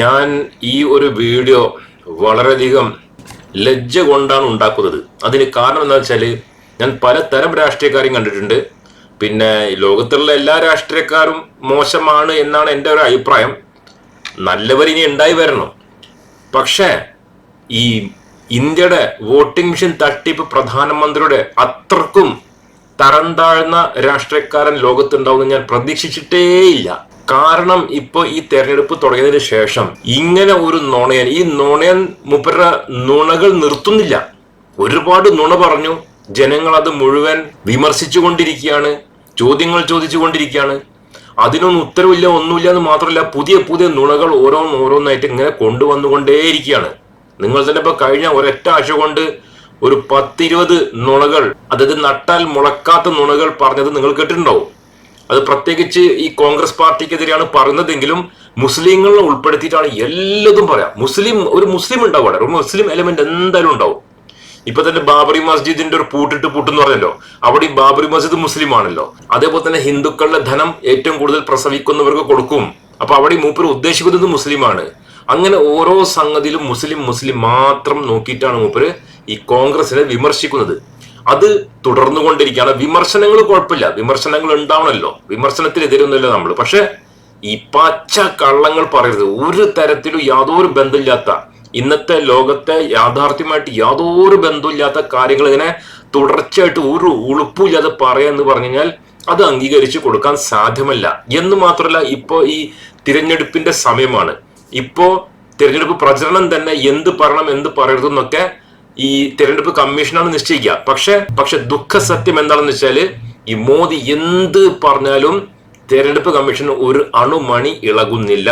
ഞാൻ ഈ ഒരു വീഡിയോ വളരെയധികം ലജ്ജ കൊണ്ടാണ് ഉണ്ടാക്കുന്നത്. അതിന് കാരണം എന്താ വെച്ചാൽ ഞാൻ പലതരം രാഷ്ട്രീയക്കാരെയും കണ്ടിട്ടുണ്ട്. പിന്നെ ലോകത്തുള്ള എല്ലാ രാഷ്ട്രീയക്കാരും മോശമാണ് എന്നാണ് എന്റെ ഒരു അഭിപ്രായം. നല്ലവർ ഇനി ഉണ്ടായി വരണം. പക്ഷേ ഈ ഇന്ത്യയുടെ വോട്ടിംഗ് മെഷീൻ തട്ടിപ്പ് പ്രധാനമന്ത്രിയുടെ അത്രക്കും തരം താഴ്ന്ന രാഷ്ട്രീയക്കാരൻ ലോകത്തുണ്ടാവുമെന്ന് ഞാൻ പ്രതീക്ഷിച്ചിട്ടേയില്ല. കാരണം ഇപ്പൊ ഈ തെരഞ്ഞെടുപ്പ് തുടങ്ങിയതിന് ശേഷം ഇങ്ങനെ ഒരു നുണയൻ ഈ നുണയൻ മുപ്പര നുണകൾ നിർത്തുന്നില്ല. ഒരുപാട് നുണ പറഞ്ഞു. ജനങ്ങൾ അത് മുഴുവൻ വിമർശിച്ചുകൊണ്ടിരിക്കുകയാണ് ചോദ്യങ്ങൾ ചോദിച്ചുകൊണ്ടിരിക്കുകയാണ്. അതിനൊന്നും ഉത്തരവില്ല ഒന്നുമില്ല എന്ന് മാത്രമല്ല പുതിയ പുതിയ നുണകൾ ഓരോന്ന് ഓരോന്നായിട്ട് ഇങ്ങനെ കൊണ്ടുവന്നുകൊണ്ടേയിരിക്കുകയാണ്. നിങ്ങൾ തന്നെ ഇപ്പൊ കഴിഞ്ഞ ഒരൊറ്റ ആഴ്ച കൊണ്ട് ഒരു പത്തിരുപത് നുണകൾ അതായത് നട്ടാൽ മുളക്കാത്ത നുണകൾ പറഞ്ഞത് നിങ്ങൾ കേട്ടിട്ടുണ്ടാവും. അത് പ്രത്യേകിച്ച് ഈ കോൺഗ്രസ് പാർട്ടിക്കെതിരെയാണ് പറയുന്നതെങ്കിലും മുസ്ലിങ്ങളെ ഉൾപ്പെടുത്തിയിട്ടാണ് എല്ലാതും പറയാം. മുസ്ലിം ഒരു മുസ്ലിം ഉണ്ടാവും അവിടെ. ഒരു മുസ്ലിം എലമെന്റ് എന്തായാലും ഉണ്ടാവും. ഇപ്പൊ തന്നെ ബാബറി മസ്ജിദിന്റെ ഒരു പൂട്ടിട്ട് പൂട്ടെന്ന് പറഞ്ഞല്ലോ. അവിടെ ഈ ബാബറി മസ്ജിദ് മുസ്ലിം ആണല്ലോ അതേപോലെ തന്നെ ഹിന്ദുക്കളുടെ ധനം ഏറ്റവും കൂടുതൽ പ്രസവിക്കുന്നവർക്ക് കൊടുക്കും. അപ്പൊ അവിടെ മൂപ്പർ ഉദ്ദേശിക്കുന്നത് മുസ്ലിമാണ്. അങ്ങനെ ഓരോ സംഗതിയിലും മുസ്ലിം മുസ്ലിം മാത്രം നോക്കിയിട്ടാണ് മൂപ്പര് ഈ കോൺഗ്രസിനെ വിമർശിക്കുന്നത്. അത് തുടർന്നുകൊണ്ടിരിക്കുകയാണ്. വിമർശനങ്ങൾ കുഴപ്പമില്ല. വിമർശനങ്ങൾ ഉണ്ടാവണമല്ലോ വിമർശനത്തിനെതിരൊന്നുമില്ല നമ്മൾ പക്ഷെ ഈ പച്ച കള്ളങ്ങൾ പറയരുത്. ഒരു തരത്തിലും യാതൊരു ബന്ധമില്ലാത്ത ഇന്നത്തെ ലോകത്തെ യാഥാർത്ഥ്യമായിട്ട് യാതൊരു ബന്ധമില്ലാത്ത കാര്യങ്ങൾ ഇങ്ങനെ തുടർച്ചയായിട്ട് ഒരു ഉളുപ്പില്ലാതെ പറയാന്ന് പറഞ്ഞു കഴിഞ്ഞാൽ അത് അംഗീകരിച്ചു കൊടുക്കാൻ സാധ്യമല്ല. എന്ന് മാത്രമല്ല ഇപ്പോൾ ഈ തിരഞ്ഞെടുപ്പിന്റെ സമയമാണ്. ഇപ്പോ തിരഞ്ഞെടുപ്പ് പ്രചരണം തന്നെ എന്ത് പറയണം എന്ത് പറയരുതെന്നൊക്കെ ഈ തിരഞ്ഞെടുപ്പ് കമ്മീഷനാണ് നിശ്ചയിക്കുക. പക്ഷെ പക്ഷെ ദുഃഖ സത്യം എന്താണെന്ന് വെച്ചാൽ ഈ മോദി എന്ത് പറഞ്ഞാലും തിരഞ്ഞെടുപ്പ് കമ്മീഷൻ ഒരു അണുമണി ഇളകുന്നില്ല.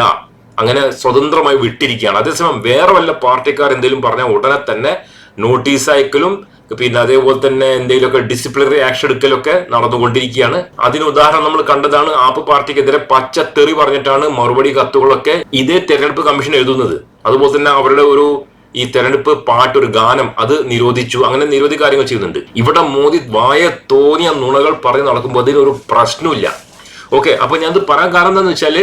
അങ്ങനെ സ്വതന്ത്രമായി വിട്ടിരിക്കുകയാണ്. അതേസമയം വേറെ വല്ല പാർട്ടിക്കാർ എന്തെങ്കിലും പറഞ്ഞാൽ ഉടനെ തന്നെ നോട്ടീസ് അയക്കലും പിന്നെ അതേപോലെ തന്നെ എന്തെങ്കിലുമൊക്കെ ഡിസിപ്ലിനറി ആക്ഷൻ എടുക്കലൊക്കെ നടന്നുകൊണ്ടിരിക്കുകയാണ്. അതിന് ഉദാഹരണം നമ്മൾ കണ്ടതാണ് ആപ്പ് പാർട്ടിക്കെതിരെ തെറി പറഞ്ഞിട്ടാണ് മറുപടി കത്തുകളൊക്കെ ഇതേ തെരഞ്ഞെടുപ്പ് കമ്മീഷൻ എഴുതുന്നത്. അതുപോലെ തന്നെ അവരുടെ ഒരു ഈ തെരഞ്ഞെടുപ്പ് പാട്ട് ഒരു ഗാനം അത് നിരോധിച്ചു അങ്ങനെ നിരവധി കാര്യങ്ങൾ ചെയ്യുന്നുണ്ട്. ഇവിടെ മോദി വായ തോന്നിയ നുണകൾ പറഞ്ഞ് നടക്കുമ്പോൾ അതിനൊരു പ്രശ്നമില്ല ഓക്കെ അപ്പൊ ഞാനത് പറയാൻ കാരണം എന്താണെന്ന് വെച്ചാൽ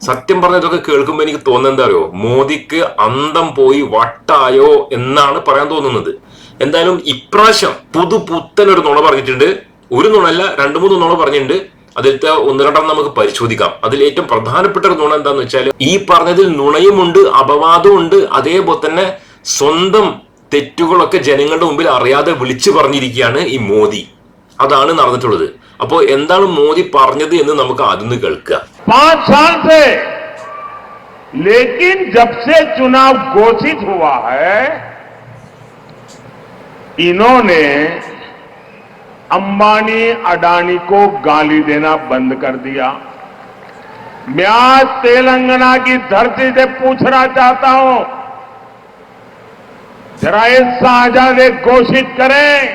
സത്യം പറഞ്ഞതൊക്കെ കേൾക്കുമ്പോൾ എനിക്ക് തോന്നുന്നത് എന്താ അറിയോ? മോദിക്ക് അന്തം പോയി വട്ടായോ എന്നാണ് പറയാൻ തോന്നുന്നത്. എന്തായാലും ഇപ്രാവശ്യം പുതു പുത്തൻ ഒരു നുണ പറഞ്ഞിട്ടുണ്ട്. ഒരു നുണല്ല രണ്ടു മൂന്ന് നുണ പറഞ്ഞിട്ടുണ്ട്. അതിലത്തെ ഒന്ന് രണ്ടെണ്ണം നമുക്ക് പരിശോധിക്കാം. അതിൽ ഏറ്റവും പ്രധാനപ്പെട്ട ഒരു നുണ എന്താണെന്ന് വെച്ചാൽ ഈ പറഞ്ഞതിൽ നുണയുമുണ്ട് അപവാദവും ഉണ്ട് അതേപോലെ തന്നെ സ്വന്തം തെറ്റുകളൊക്കെ ജനങ്ങളുടെ മുമ്പിൽ അറിയാതെ വിളിച്ചു പറഞ്ഞിരിക്കുകയാണ് ഈ മോദി അതാണ് നടന്നിട്ടുള്ളത് അപ്പോൾ എന്താണ് മോദി പറഞ്ഞത് എന്ന് നമുക്ക് ആദ്യം ഒന്ന് കേൾക്കുക पांच साल से लेकिन जब से चुनाव घोषित हुआ है इन्होंने अंबानी अडानी को गाली देना बंद कर दिया मैं आज तेलंगाना की धरती से पूछना चाहता हूं जरा इस शाहजादे घोषित करें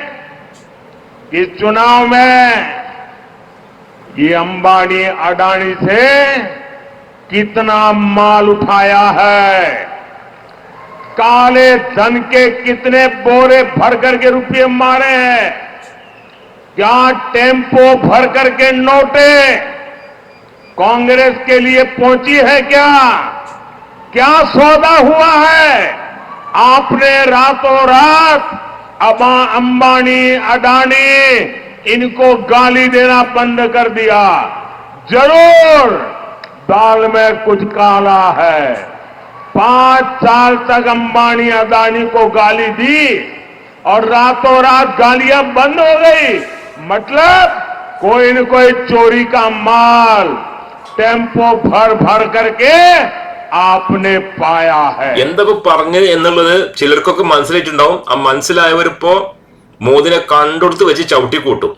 कि चुनाव में ये अंबानी, अडानी से कितना माल उठाया है? काले धन के कितने बोरे भर करके रुपये मारे हैं? क्या टेंपो भर करके नोटे कांग्रेस के लिए पहुँची है क्या? क्या सौदा हुआ है? आपने रातों रात अबा अंबानी, अडानी इनको गाली देना बंद कर दिया। ज़रूर, दाल में कुछ काला है। पाँच साल तक अंबानी, अडानी को गाली दी और रातों रात गालियाँ बंद हो गई। मतलब कोई न कोई चोरी का माल टेंपो भर भर करके आपने पाया है എന്തൊക്കെ പറഞ്ഞത് എന്നുള്ളത് ചിലർക്കൊക്കെ മനസ്സിലായിട്ടുണ്ടാവും ആ മനസ്സിലായവരിപ്പോ മോദിനെ കണ്ടെടുത്ത് വെച്ച് ചവിട്ടി കൂട്ടും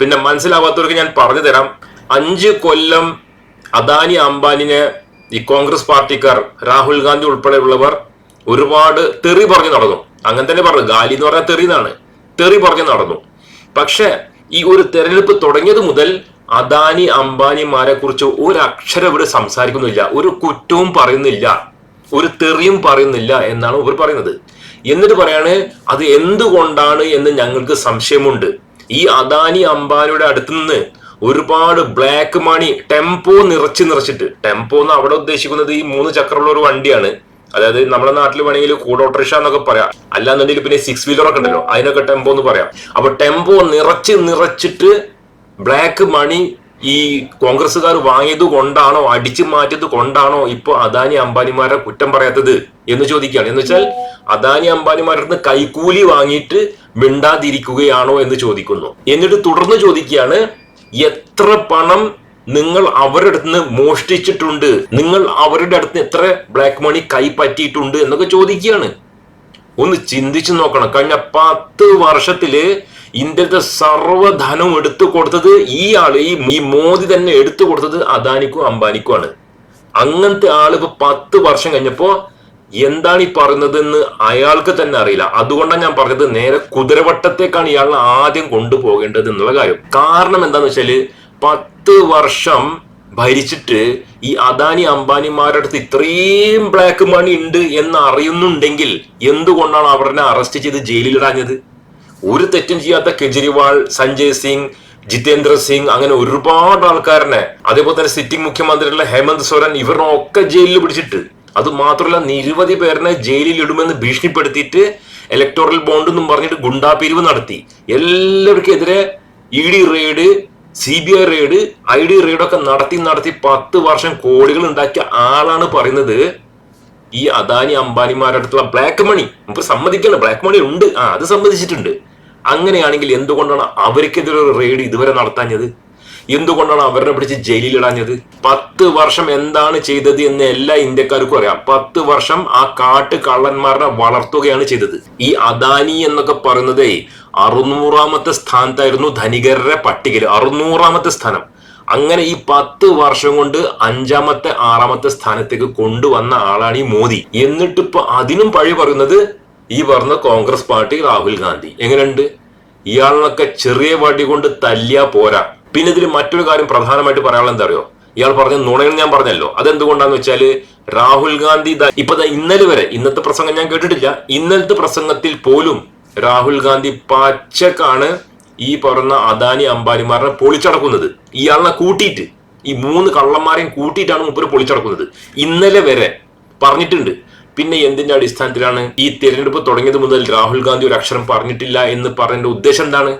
പിന്നെ മനസ്സിലാവാത്തവർക്ക് ഞാൻ പറഞ്ഞു തരാം അഞ്ച് കൊല്ലം അദാനി അംബാനിനെ ഈ കോൺഗ്രസ് പാർട്ടിക്കാർ രാഹുൽ ഗാന്ധി ഉൾപ്പെടെയുള്ളവർ ഒരുപാട് തെറി പറഞ്ഞു നടന്നു അങ്ങനെ തന്നെ പറഞ്ഞു ഗാലി എന്ന് പറഞ്ഞാൽ തെറി എന്നാണ് തെറി പറഞ്ഞു നടന്നു പക്ഷെ ഈ ഒരു തെരഞ്ഞെടുപ്പ് തുടങ്ങിയത് മുതൽ അദാനി അംബാനിമാരെ കുറിച്ച് ഒരു അക്ഷരം ഇവിടെ സംസാരിക്കുന്നില്ല. ഒരു കുറ്റവും പറയുന്നില്ല. ഒരു തെറിയും പറയുന്നില്ല എന്നാണ് ഇവർ പറയുന്നത്. എന്നിട്ട് പറയാണ് അത് എന്തുകൊണ്ടാണ് എന്ന് ഞങ്ങൾക്ക് സംശയമുണ്ട്. ഈ അദാനി അംബാനിയുടെ അടുത്ത് നിന്ന് ഒരുപാട് ബ്ലാക്ക് മണി ടെമ്പോ നിറച്ച് നിറച്ചിട്ട് ടെമ്പോ എന്ന് അവിടെ ഉദ്ദേശിക്കുന്നത് ഈ മൂന്ന് ചക്രമുള്ള ഒരു വണ്ടിയാണ്. അതായത് നമ്മുടെ നാട്ടിൽ വേണമെങ്കിൽ കൂടെ ഓട്ടോറിക്ഷ എന്നൊക്കെ പറയാം. അല്ലാന്നുണ്ടെങ്കിൽ പിന്നെ സിക്സ് വീലർ ഒക്കെ ഉണ്ടല്ലോ. അതിനൊക്കെ ടെമ്പോ എന്ന് പറയാം. അപ്പൊ ടെമ്പോ നിറച്ച് നിറച്ചിട്ട് ബ്ലാക്ക് മണി ഈ കോൺഗ്രസ്സുകാർ വാങ്ങിയത് കൊണ്ടാണോ അടിച്ചു മാറ്റിയത് കൊണ്ടാണോ ഇപ്പൊ അദാനി അംബാനിമാരെ കുറ്റം പറയാത്തത് എന്ന് ചോദിക്കുകയാണ്. എന്ന് വെച്ചാൽ അദാനി അംബാനിമാരുടെ അടുത്ത് കൈക്കൂലി വാങ്ങിയിട്ട് മിണ്ടാതിരിക്കുകയാണോ എന്ന് ചോദിക്കുന്നു. എന്നിട്ട് തുടർന്ന് ചോദിക്കുകയാണ് എത്ര പണം നിങ്ങൾ അവരുടെ അടുത്ത് നിന്ന് മോഷ്ടിച്ചിട്ടുണ്ട്? നിങ്ങൾ അവരുടെ അടുത്ത് എത്ര ബ്ലാക്ക് മണി കൈപ്പറ്റിയിട്ടുണ്ട് എന്നൊക്കെ ചോദിക്കുകയാണ്. ഒന്ന് ചിന്തിച്ചു നോക്കണം. കഴിഞ്ഞ പത്ത് വർഷത്തിൽ ഇന്ത്യത്തെ സർവധനവും എടുത്തു കൊടുത്തത് ഈ ആൾ ഈ മോദി തന്നെ എടുത്തു കൊടുത്തത് അദാനിക്കും അംബാനിക്കും ആണ്. അങ്ങനത്തെ ആൾ ഇപ്പൊ പത്ത് വർഷം കഴിഞ്ഞപ്പോ എന്താണ് ഈ പറയുന്നത് എന്ന് അയാൾക്ക് തന്നെ അറിയില്ല. അതുകൊണ്ടാണ് ഞാൻ പറഞ്ഞത് നേരെ കുതിരവട്ടത്തേക്കാണ് ഇയാൾ ആദ്യം കൊണ്ടുപോകേണ്ടത് എന്നുള്ള കാര്യം. കാരണം എന്താന്ന് വെച്ചാൽ പത്ത് വർഷം ഭരിച്ചിട്ട് ഈ അദാനി അംബാനിമാരുടെ അടുത്ത് ഇത്രയും ബ്ലാക്ക് മണി ഉണ്ട് എന്ന് അറിയുന്നുണ്ടെങ്കിൽ എന്തുകൊണ്ടാണ് അവരെ അറസ്റ്റ് ചെയ്ത് ജയിലിലിടാഞ്ഞത്? ഒരു തെറ്റും ചെയ്യാത്ത കെജ്രിവാൾ സഞ്ജയ് സിംഗ് ജിതേന്ദ്ര സിംഗ് അങ്ങനെ ഒരുപാട് ആൾക്കാരനെ. അതേപോലെ തന്നെ സിറ്റിംഗ് മുഖ്യമന്ത്രിയുള്ള ഹേമന്ത് സോരൻ ഇവരൊക്കെ ജയിലിൽ പിടിച്ചിട്ട്. അത് മാത്രമല്ല നിരവധി പേരിനെ ജയിലിൽ ഇടുമെന്ന് ഭീഷണിപ്പെടുത്തിയിട്ട് ഇലക്ടോറൽ ബോണ്ട് എന്നും പറഞ്ഞിട്ട് ഗുണ്ടാപിരിവ് നടത്തി. എല്ലാവർക്കെതിരെ E D raid C B I raid I D raid ഒക്കെ നടത്തി നടത്തി പത്ത് വർഷം കോടികൾ ഉണ്ടാക്കിയ ആളാണ് പറയുന്നത്. ഈ അദാനി അംബാനിമാരുടെ അടുത്തുള്ള ബ്ലാക്ക് മണി നമുക്ക് സമ്മതിക്കണം ബ്ലാക്ക് മണി ഉണ്ട്. ആ അത് സമ്മതിച്ചിട്ടുണ്ട്. അങ്ങനെയാണെങ്കിൽ എന്തുകൊണ്ടാണ് അവർക്കെതിരെ ഒരു റെയ്ഡ് ഇതുവരെ നടത്താഞ്ഞത്? എന്തുകൊണ്ടാണ് അവരെ പിടിച്ച് ജയിലിലിടാഞ്ഞത്? പത്ത് വർഷം എന്താണ് ചെയ്തത് എന്ന് എല്ലാ ഇന്ത്യക്കാർക്കും അറിയാം. പത്ത് വർഷം ആ കാട്ട് കള്ളന്മാരെ വളർത്തുകയാണ് ചെയ്തത്. ഈ അദാനി എന്നൊക്കെ പറയുന്നതേ അറുന്നൂറാമത്തെ സ്ഥാനത്തായിരുന്നു ധനികരുടെ പട്ടികയിൽ. അറുന്നൂറാമത്തെ സ്ഥാനം. അങ്ങനെ ഈ പത്ത് വർഷം കൊണ്ട് അഞ്ചാമത്തെ ആറാമത്തെ സ്ഥാനത്തേക്ക് കൊണ്ടുവന്ന ആളാണ് ഈ മോദി. എന്നിട്ടിപ്പോ അതിനും പഴി പറയുന്നത് ഈ പറഞ്ഞ കോൺഗ്രസ് പാർട്ടി രാഹുൽ ഗാന്ധി. എങ്ങനെയുണ്ട്? ഇയാളിനൊക്കെ ചെറിയ വടി കൊണ്ട് തല്ലിയാ പോരാ. പിന്നെ ഇതിൽ മറ്റൊരു കാര്യം പ്രധാനമായിട്ട് പറയാനുള്ള എന്താ അറിയോ? ഇയാൾ പറഞ്ഞ നുണയെന്ന് ഞാൻ പറഞ്ഞല്ലോ. അതെന്തുകൊണ്ടാന്ന് വെച്ചാൽ രാഹുൽ ഗാന്ധി ഇപ്പൊ ഇന്നലെ വരെ ഇന്നത്തെ പ്രസംഗം ഞാൻ കേട്ടിട്ടില്ല. ഇന്നലത്തെ പ്രസംഗത്തിൽ പോലും രാഹുൽ ഗാന്ധി പച്ചക്കാണ് ഈ പറഞ്ഞ അദാനി അംബാനിമാരെ പൊളിച്ചടക്കുന്നത്. ഇയാളിനെ കൂട്ടിയിട്ട് ഈ മൂന്ന് കള്ളന്മാരെയും കൂട്ടിയിട്ടാണ് മുപ്പര് പൊളിച്ചടക്കുന്നത്. ഇന്നലെ വരെ പറഞ്ഞിട്ടുണ്ട്. പിന്നെ എന്തിന്റെ അടിസ്ഥാനത്തിലാണ് ഈ തിരഞ്ഞെടുപ്പ് തുടങ്ങിയത് മുതൽ രാഹുൽ ഗാന്ധി ഒരു അക്ഷരം പറഞ്ഞിട്ടില്ല എന്ന് പറഞ്ഞതിന്റെ ഉദ്ദേശം എന്താണ്?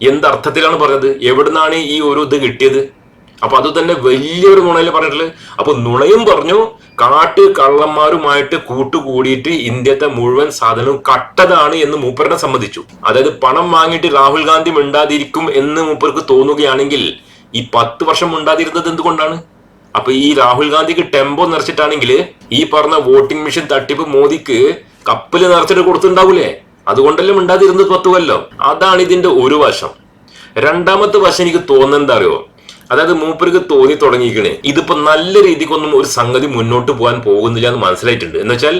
എന്തർത്ഥത്തിലാണ് പറഞ്ഞത്? എവിടുന്നാണ് ഈ ഒരു ഇത് കിട്ടിയത്? അപ്പൊ അത് തന്നെ വലിയൊരു നുണയിൽ പറഞ്ഞിട്ടുള്ളത് അപ്പൊ നുണയും പറഞ്ഞു കാട്ട് കള്ളന്മാരുമായിട്ട് കൂട്ടുകൂടിയിട്ട് ഇന്ത്യത്തെ മുഴുവൻ സാധനവും കട്ടതാണ് എന്ന് മൂപ്പരനെ സമ്മതിച്ചു. അതായത് പണം വാങ്ങിയിട്ട് രാഹുൽ ഗാന്ധി മിണ്ടാതിരിക്കും എന്ന് മൂപ്പർക്ക് തോന്നുകയാണെങ്കിൽ ഈ പത്ത് വർഷം മിണ്ടാതിരുന്നത് എന്തുകൊണ്ടാണ്? അപ്പൊ ഈ രാഹുൽ ഗാന്ധിക്ക് ടെമ്പോ നിറച്ചിട്ടാണെങ്കിൽ ഈ പറഞ്ഞ വോട്ടിംഗ് മെഷീൻ തട്ടിപ്പ് മോദിക്ക് കപ്പൽ നിറച്ചിട്ട് കൊടുത്തിട്ടുണ്ടാവൂലേ? അതുകൊണ്ടല്ലേ മിണ്ടാതിരുന്നത് പത്ത് കൊല്ലം അതാണ് ഇതിന്റെ ഒരു വശം. രണ്ടാമത്തെ വശം എനിക്ക് തോന്നുന്നത് എന്താ അറിയോ? അതായത് മൂപ്പർക്ക് തോന്നി തുടങ്ങിയിരിക്കണേ. ഇതിപ്പോ നല്ല രീതിക്കൊന്നും ഒരു സംഗതി മുന്നോട്ട് പോകാൻ പോകുന്നില്ല എന്ന് മനസ്സിലായിട്ടുണ്ട്. എന്ന് വെച്ചാൽ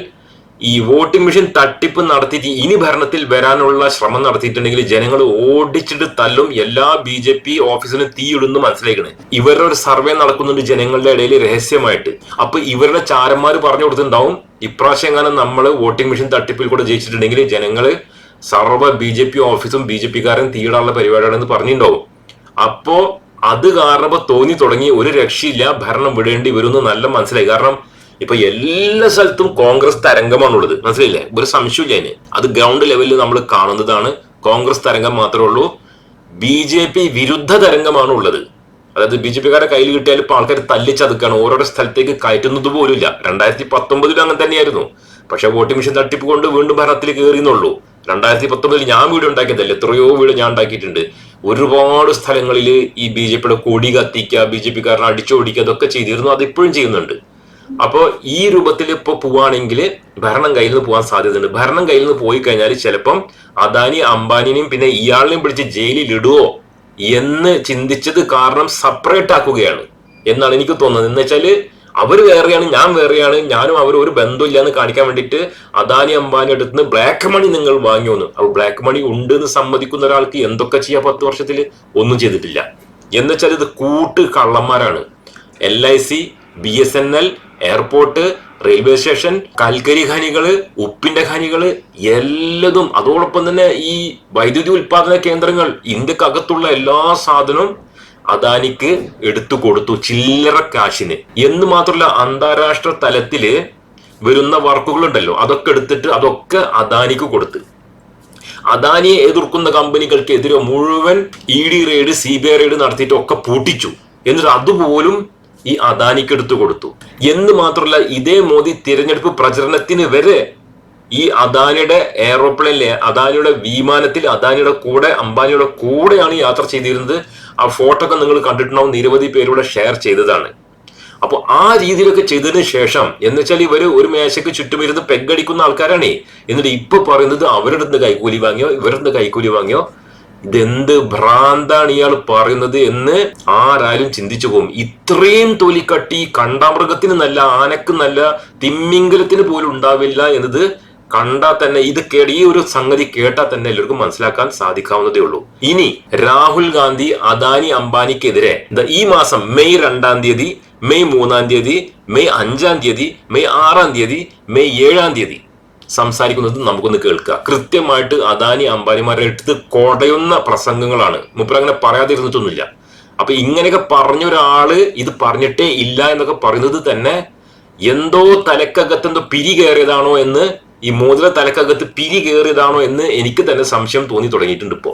ഈ വോട്ടിംഗ് മെഷീൻ തട്ടിപ്പ് നടത്തിയിട്ട് ഇനി ഭരണത്തിൽ വരാനുള്ള ശ്രമം നടത്തിയിട്ടുണ്ടെങ്കിൽ ജനങ്ങൾ ഓടിച്ചിട്ട് തല്ലും എല്ലാ ബി ജെ പി ഓഫീസിനും തീയിടുന്നു മനസ്സിലാക്കണേ ഇവരുടെ ഒരു സർവേ നടക്കുന്നുണ്ട് ജനങ്ങളുടെ ഇടയിൽ രഹസ്യമായിട്ട്. അപ്പൊ ഇവരുടെ ചാരന്മാർ പറഞ്ഞു കൊടുത്തിട്ടുണ്ടാവും ഇപ്രാവശ്യം എങ്ങനെ നമ്മൾ വോട്ടിംഗ് മെഷീൻ തട്ടിപ്പിൽ കൂടെ ജയിച്ചിട്ടുണ്ടെങ്കിൽ ജനങ്ങൾ സർവ ബി ജെ പി ഓഫീസും ബി ജെ പിക്കാരും തീയിടാനുള്ള പരിപാടിയാണെന്ന് പറഞ്ഞിട്ടുണ്ടാവും. അപ്പോ അത് കാരണം തോന്നി തുടങ്ങി. ഒരു രക്ഷയില്ല ഭരണം വിടേണ്ടി വരുമെന്ന് നല്ല മനസ്സിലായി. കാരണം ഇപ്പൊ എല്ലാ സ്ഥലത്തും കോൺഗ്രസ് തരംഗമാണുള്ളത്. മനസ്സിലായില്ലേ? ഒരു സംശയമില്ല അതിന്. അത് ഗ്രൗണ്ട് ലെവലിൽ നമ്മൾ കാണുന്നതാണ്. കോൺഗ്രസ് തരംഗം മാത്രമേ ഉള്ളൂ. ബി ജെ പി വിരുദ്ധ തരംഗമാണ് ഉള്ളത് അതായത് ബി ജെ പിക്കാരുടെ കയ്യിൽ കിട്ടിയാൽ ഇപ്പൊ ആൾക്കാർ തല്ലിച്ചതുക്കാണ് ഓരോരോ സ്ഥലത്തേക്ക് കയറ്റുന്നത് പോലുമില്ല. രണ്ടായിരത്തി പത്തൊമ്പതിലും അങ്ങനെ തന്നെയായിരുന്നു പക്ഷെ വോട്ടിംഗ് മെഷീൻ തട്ടിപ്പ് കൊണ്ട് വീണ്ടും ഭരണത്തിൽ കയറിയെന്നുള്ളൂ. രണ്ടായിരത്തി പത്തൊമ്പതിൽ ഞാൻ വീട് ഉണ്ടാക്കിയതല്ല? എത്രയോ വീട് ഞാൻ ഉണ്ടാക്കിയിട്ടുണ്ട്. ഒരുപാട് സ്ഥലങ്ങളിൽ ഈ ബി ജെ പിയുടെ കൊടി കത്തിക്കുക ബി ജെ പിക്കാരനെ അടിച്ചോടിക്കുക അതൊക്കെ ചെയ്തിരുന്നു. അത് ഇപ്പോഴും ചെയ്യുന്നുണ്ട്. അപ്പോൾ ഈ രൂപത്തിൽ ഇപ്പോൾ പോവാണെങ്കിൽ ഭരണം കയ്യിൽ നിന്ന് പോകാൻ സാധ്യതയുണ്ട്. ഭരണം കയ്യിൽ നിന്ന് പോയി കഴിഞ്ഞാൽ ചിലപ്പം അദാനി അംബാനിനെയും പിന്നെ ഇയാളിനെയും പിടിച്ച് ജയിലിൽ ഇടുവോ എന്ന് ചിന്തിച്ചത് കാരണം സെപ്പറേറ്റ് ആക്കുകയാണ് എന്നാണ് എനിക്ക് തോന്നുന്നത്. എന്ന് വെച്ചാൽ അവർ വേറെയാണ് ഞാൻ വേറെയാണ് ഞാനും അവർ ഒരു ബന്ധമില്ല എന്ന് കാണിക്കാൻ വേണ്ടിയിട്ട് അദാനി അംബാനി അടുത്ത് നിന്ന് ബ്ലാക്ക് മണി നിങ്ങൾ വാങ്ങിയോന്ന് അപ്പോൾ ബ്ലാക്ക് മണി ഉണ്ട് എന്ന് സമ്മതിക്കുന്ന ഒരാൾക്ക് എന്തൊക്കെ ചെയ്യാം പത്ത് വർഷത്തിൽ ഒന്നും ചെയ്തിട്ടില്ല. എന്ന് വെച്ചാൽ ഇത് കൂട്ട് കള്ളന്മാരാണ്. L I C B S N L airport railway station കൽക്കരി ഖനികൾ ഉപ്പിന്റെ ഖനികൾ എല്ലതും. അതോടൊപ്പം തന്നെ ഈ വൈദ്യുതി ഉൽപാദന കേന്ദ്രങ്ങൾ ഇന്ത്യക്കകത്തുള്ള എല്ലാ സാധനവും അദാനിക്ക് എടുത്തു കൊടുത്തു ചില്ലറ കാശിന്. എന്ന് മാത്രമല്ല അന്താരാഷ്ട്ര തലത്തിൽ വരുന്ന വർക്കുകൾ ഉണ്ടല്ലോ അതൊക്കെ എടുത്തിട്ട് അതൊക്കെ അദാനിക്ക് കൊടുത്ത്. അദാനിയെ എതിർക്കുന്ന കമ്പനികൾക്കെതിരെ മുഴുവൻ E D raid C B I raid നടത്തിയിട്ട് ഒക്കെ പൂട്ടിച്ചു. എന്നിട്ട് അതുപോലും ഈ അദാനിക്ക് എടുത്തു കൊടുത്തു. എന്ന് മാത്രമല്ല ഇതേ മോദി തിരഞ്ഞെടുപ്പ് പ്രചരണത്തിന് വരെ ഈ അദാനിയുടെ എയറോപ്ലെയിനിലെ അദാനിയുടെ വിമാനത്തിൽ അദാനിയുടെ കൂടെ അംബാനിയുടെ കൂടെയാണ് യാത്ര ചെയ്തിരുന്നത്. ആ ഫോട്ടോ ഒക്കെ നിങ്ങൾ കണ്ടിട്ടുണ്ടാവും നിരവധി പേരുടെ ഷെയർ ചെയ്തതാണ്. അപ്പോൾ ആ രീതിയിലൊക്കെ ചെയ്തതിന് ശേഷം എന്ന് വെച്ചാൽ ഇവർ ഒരു മേശയ്ക്ക് ചുറ്റും ഇരുന്ന് പെഗടിക്കുന്ന ആൾക്കാരാണേ. എന്നിട്ട് ഇപ്പൊ പറയുന്നത് അവരുടെ നിന്ന് കൈക്കൂലി വാങ്ങിയോ ഇവരുടെ നിന്ന് കൈക്കൂലി വാങ്ങിയോ? ഇതെന്ത് ഭ്രാന്താണ് ഇയാൾ പറയുന്നത് എന്ന് ആരാലും ചിന്തിച്ചു പോകും. ഇത്രയും തൊലിക്കട്ടി കണ്ടാമൃഗത്തിന് നല്ല ആനക്ക് നല്ല തിമ്മിങ്കലത്തിന് പോലും ഉണ്ടാവില്ല എന്നത് കണ്ടാൽ തന്നെ ഇത് കേട്ട് ഈ ഒരു സംഗതി കേട്ടാൽ തന്നെ എല്ലാവർക്കും മനസ്സിലാക്കാൻ സാധിക്കാവുന്നതേ ഉള്ളൂ. ഇനി രാഹുൽ ഗാന്ധി അദാനി അംബാനിക്കെതിരെ ഈ മാസം മെയ് രണ്ടാം തീയതി മെയ് മൂന്നാം തീയതി മെയ് അഞ്ചാം തീയതി മെയ് ആറാം തീയതി മെയ് ഏഴാം തീയതി സംസാരിക്കുന്നത് നമുക്കൊന്ന് കേൾക്കാം. കൃത്യമായിട്ട് അദാനി അംബാനിമാരുടെ അടുത്ത് കൊടയുന്ന പ്രസംഗങ്ങളാണ്. മുപ്പർ അങ്ങനെ പറയാതിരുന്നിട്ടൊന്നുമില്ല. അപ്പൊ ഇങ്ങനെയൊക്കെ പറഞ്ഞ ഒരാൾ ഇത് പറഞ്ഞിട്ടേ ഇല്ല എന്നൊക്കെ പറയുന്നത് തന്നെ എന്തോ തലക്കകത്ത് എന്തോ പിരി കയറിയതാണോ എന്ന് ഈ മോതിര തലക്കകത്ത് പിരി കയറിയതാണോ എന്ന് എനിക്ക് തന്നെ സംശയം തോന്നി തുടങ്ങിയിട്ടുണ്ട് ഇപ്പോ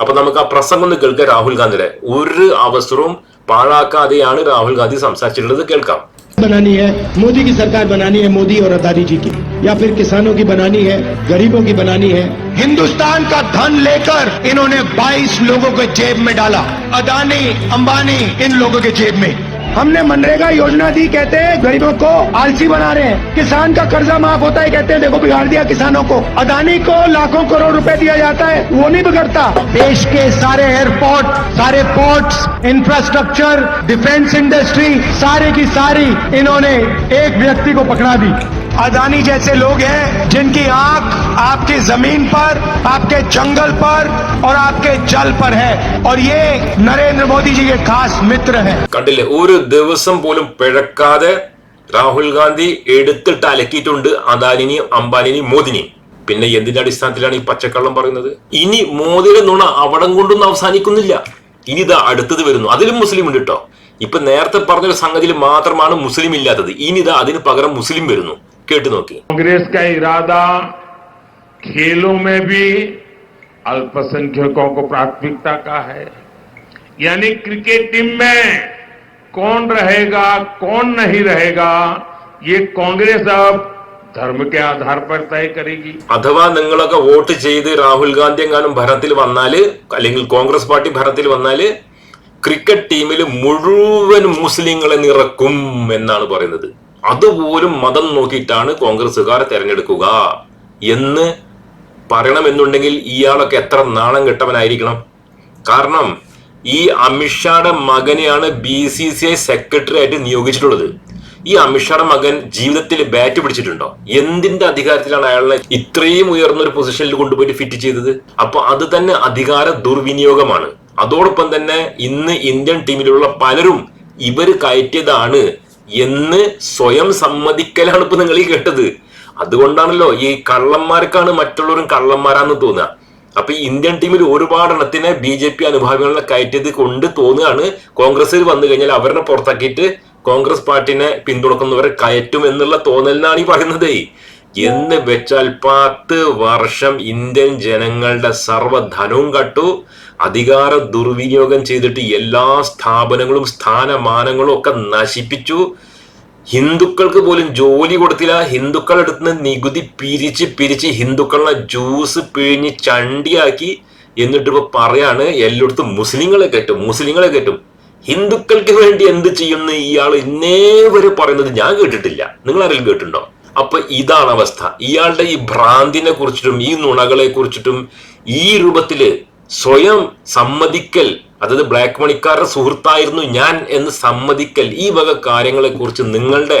അപ്പൊ നമുക്ക് ആ പ്രസംഗം ഒന്ന് കേൾക്കാം രാഹുൽ ഗാന്ധിയുടെ ഒരു അവസരവും പാഴാക്കാതെയാണ് രാഹുൽ ഗാന്ധി സംസാരിച്ചിട്ടുള്ളത് കേൾക്കാം बनानी है मोदी की सरकार बनानी है मोदी और अदानी जी की या फिर किसानों की बनानी है गरीबों की बनानी है हिंदुस्तान का धन लेकर इन्होंने 22 लोगों के जेब में डाला अदानी अंबानी इन लोगों के जेब में हमने मनरेगा योजना दी, कहते हैं, गरीबों को आलसी बना रहे हैं। किसान का कर्जा माफ़ होता है, कहते हैं, देखो, बिगाड़ दिया किसानों को। अदानी को लाखों करोड़ रुपए दिया जाता है, वो नहीं बिगड़ता। देश के सारे एयरपोर्ट, सारे पोर्ट इंफ्रास्ट्रक्चर, डिफेंस इंडस्ट्री, सारे की सारी, इन्होंने एक व्यक्ति को पकड़ा दी। अदानी जैसे लोग हैं जिनकी आंख आपकी जमीन पर आपके जंगल पर और आपके जल पर है और ये नरेंद्र मोदी जी के खास मित्र हैं കണ്ടില്ലേ ഒരു ദിവസം പോലും പിഴക്കാതെ രാഹുൽ ഗാന്ധി എടുത്തിട്ട് അലക്കിയിട്ടുണ്ട് അദാനിനെയും അംബാനിനെയും മോദിനെയും പിന്നെ എന്തിന്റെ അടിസ്ഥാനത്തിലാണ് ഈ പച്ചക്കള്ളം പറയുന്നത് ഇനി മോദിയുടെ നുണ അവിടം കൊണ്ടൊന്നും അവസാനിക്കുന്നില്ല ഇനി ഇതാ അടുത്തത് വരുന്നു അതിലും മുസ്ലിം ഉണ്ട് കേട്ടോ ഇപ്പൊ നേരത്തെ പറഞ്ഞൊരു സംഗതിയിൽ മാത്രമാണ് മുസ്ലിം ഇല്ലാത്തത് ഇനി ഇതാ അതിന് പകരം മുസ്ലിം വരുന്നു കേട്ടു നോക്കി कांग्रेस का इरादा खेलों में भी अल्पसंख्यकों को प्राथमिकता का है यानी क्रिकेट टीम में कौन रहेगा कौन नहीं रहेगा ये कांग्रेस अब धर्म के आधार पर तय करेगी അഥവാ നിങ്ങളൊക്കെ വോട്ട് ചെയ്ത് രാഹുൽ ഗാന്ധി എങ്ങാനും ഭരണത്തിൽ വന്നാല് അല്ലെങ്കിൽ കോൺഗ്രസ് പാർട്ടി ഭരണത്തിൽ വന്നാല് ക്രിക്കറ്റ് ടീമിൽ മുഴുവൻ മുസ്ലിങ്ങളെ നിറക്കും എന്നാണ് പറയുന്നത് അതുപോലും മതം നോക്കിയിട്ടാണ് കോൺഗ്രസ്സുകാരെ തെരഞ്ഞെടുക്കുക. എന്ന് പറയണമെന്നുണ്ടെങ്കിൽ ഇയാളൊക്കെ എത്ര നാണം കെട്ടവനായിരിക്കണം. കാരണം ഈ അമിത്ഷായുടെ മകനെയാണ് B C C I secretary ആയിട്ട് നിയോഗിച്ചിട്ടുള്ളത്. ഈ അമിത്ഷായുടെ മകൻ ജീവിതത്തിൽ ബാറ്റ് പിടിച്ചിട്ടുണ്ടോ? എന്തിന്റെ അധികാരത്തിലാണ് അയാളെ ഇത്രയും ഉയർന്ന ഒരു പൊസിഷനിൽ കൊണ്ടുപോയിട്ട് ഫിറ്റ് ചെയ്തത്? അപ്പൊ അത് തന്നെ അധികാര ദുർവിനിയോഗമാണ്. അതോടൊപ്പം തന്നെ ഇന്ന് ഇന്ത്യൻ ടീമിലുള്ള പലരും ഇവർ കയറ്റിയതാണ് എന്ന് സ്വയം സമ്മതിക്കലാണ് ഇപ്പൊ നിങ്ങൾ ഈ കേട്ടത്. അതുകൊണ്ടാണല്ലോ ഈ കള്ളന്മാർക്കാണ് മറ്റുള്ളവരും കള്ളന്മാരാന്ന് തോന്നുക. അപ്പൊ ഇന്ത്യൻ ടീമിൽ ഒരുപാട് എണ്ണത്തിനെ ബി ജെ പി അനുഭാവികളെ കയറ്റിയത് കൊണ്ട് തോന്നുകയാണ് കോൺഗ്രസിൽ വന്നു കഴിഞ്ഞാൽ അവരെ പുറത്താക്കിയിട്ട് കോൺഗ്രസ് പാർട്ടിനെ പിന്തുണക്കുന്നവരെ കയറ്റും എന്നുള്ള തോന്നലിനാണ് ഈ പറയുന്നത്. എന്ന് വെച്ചാൽ പത്ത് വർഷം ഇന്ത്യൻ ജനങ്ങളുടെ സർവധനവും കട്ടു. അധികാര ദുർവിനിയോഗം ചെയ്തിട്ട് എല്ലാ സ്ഥാപനങ്ങളും സ്ഥാനമാനങ്ങളും ഒക്കെ നശിപ്പിച്ചു. ഹിന്ദുക്കൾക്ക് പോലും ജോലി കൊടുത്തില്ല. ഹിന്ദുക്കളുടെ അടുത്ത് നിന്ന് നികുതി പിരിച്ച് പിരിച്ച് ഹിന്ദുക്കളുടെ ജ്യൂസ് പിഴിഞ്ഞ് ചണ്ടിയാക്കി എന്നിട്ട് പറയാണ് എല്ലായിടത്തും മുസ്ലിങ്ങളെ കയറ്റും മുസ്ലിങ്ങളെ കയറ്റും ഹിന്ദുക്കൾക്ക് വേണ്ടി എന്ത് ചെയ്യുന്നു? ഇയാൾ ഇന്നേ വരെ പറയുന്നത് ഞാൻ കേട്ടിട്ടില്ല. നിങ്ങൾ ആരെങ്കിലും കേട്ടിട്ടുണ്ടോ? അപ്പൊ ഇതാണ് അവസ്ഥ. ഇയാളുടെ ഈ ഭ്രാന്തിനെ കുറിച്ചിട്ടും ഈ നുണകളെ കുറിച്ചിട്ടും ഈ രൂപത്തിൽ സ്വയം സമ്മതിക്കൽ അതായത് ബ്ലാക്ക് മണിക്കാരുടെ സുഹൃത്തായിരുന്നു ഞാൻ എന്ന് സമ്മതിക്കൽ ഈ വക കാര്യങ്ങളെ കുറിച്ച് നിങ്ങളുടെ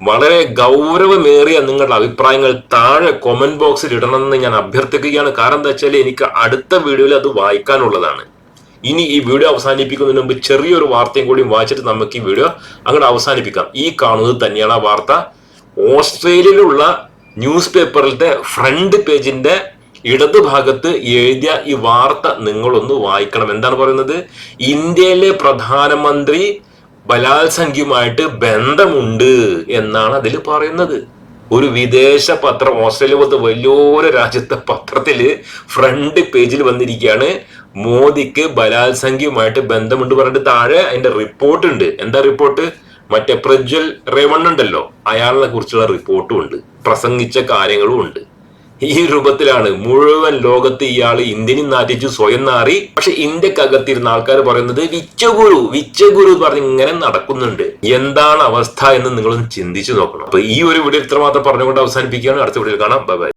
വളരെ ഗൗരവമേറിയ നിങ്ങളുടെ അഭിപ്രായങ്ങൾ താഴെ കൊമന്റ് ബോക്സിൽ ഇടണമെന്ന് ഞാൻ അഭ്യർത്ഥിക്കുകയാണ്. കാരണം എന്താ വെച്ചാൽ എനിക്ക് അടുത്ത വീഡിയോയിൽ അത് വായിക്കാനുള്ളതാണ്. ഇനി ഈ വീഡിയോ അവസാനിപ്പിക്കുന്നതിന് മുമ്പ് ചെറിയൊരു വാർത്തയും കൂടി വായിച്ചിട്ട് നമുക്ക് ഈ വീഡിയോ അങ്ങോട്ട് അവസാനിപ്പിക്കാം. ഈ കാണുന്നത് തന്നെയാണ് ആ വാർത്ത. ഓസ്ട്രേലിയയിലുള്ള ന്യൂസ് പേപ്പറിലത്തെ ഫ്രണ്ട് പേജിന്റെ ഇടതു ഭാഗത്ത് എഴുതിയ ഈ വാർത്ത നിങ്ങളൊന്ന് വായിക്കണം. എന്താണ് പറയുന്നത്? ഇന്ത്യയിലെ പ്രധാനമന്ത്രി ബലാത്സംഖ്യവുമായിട്ട് ബന്ധമുണ്ട് എന്നാണ് അതിൽ പറയുന്നത്. ഒരു വിദേശ പത്രം ഓസ്ട്രേലിയ പോലത്തെ വലിയൊരു രാജ്യത്തെ പത്രത്തിൽ ഫ്രണ്ട് പേജിൽ വന്നിരിക്കുകയാണ് മോദിക്ക് ബലാത്സംഖ്യവുമായിട്ട് ബന്ധമുണ്ട് പറഞ്ഞിട്ട് താഴെ അതിന്റെ റിപ്പോർട്ട് ഉണ്ട്. എന്താ റിപ്പോർട്ട് മറ്റേ പ്രജ്വൽ റേവണ്ണുണ്ടല്ലോ അയാളിനെ കുറിച്ചുള്ള റിപ്പോർട്ടും ഉണ്ട്. പ്രസംഗിച്ച കാര്യങ്ങളും ഉണ്ട്. ഈ രൂപത്തിലാണ് മുഴുവൻ ലോകത്ത് ഇയാൾ ഇന്ത്യനും നാറ്റിച്ചു സ്വയം നാറി പക്ഷെ ഇന്ത്യക്കകത്തിരുന്ന ആൾക്കാർ പറയുന്നത് വിച്ചഗുരു വിച്ചഗുരു പറഞ്ഞ് ഇങ്ങനെ നടക്കുന്നുണ്ട്. എന്താണ് അവസ്ഥ എന്ന് നിങ്ങളൊന്ന് ചിന്തിച്ചു നോക്കണം. അപ്പൊ ഈ ഒരു വീഡിയോ ഇത്രമാത്രം പറഞ്ഞുകൊണ്ട് അവസാനിപ്പിക്കുകയാണ്. അടുത്ത വീഡിയോയിൽ കാണാം. ബൈ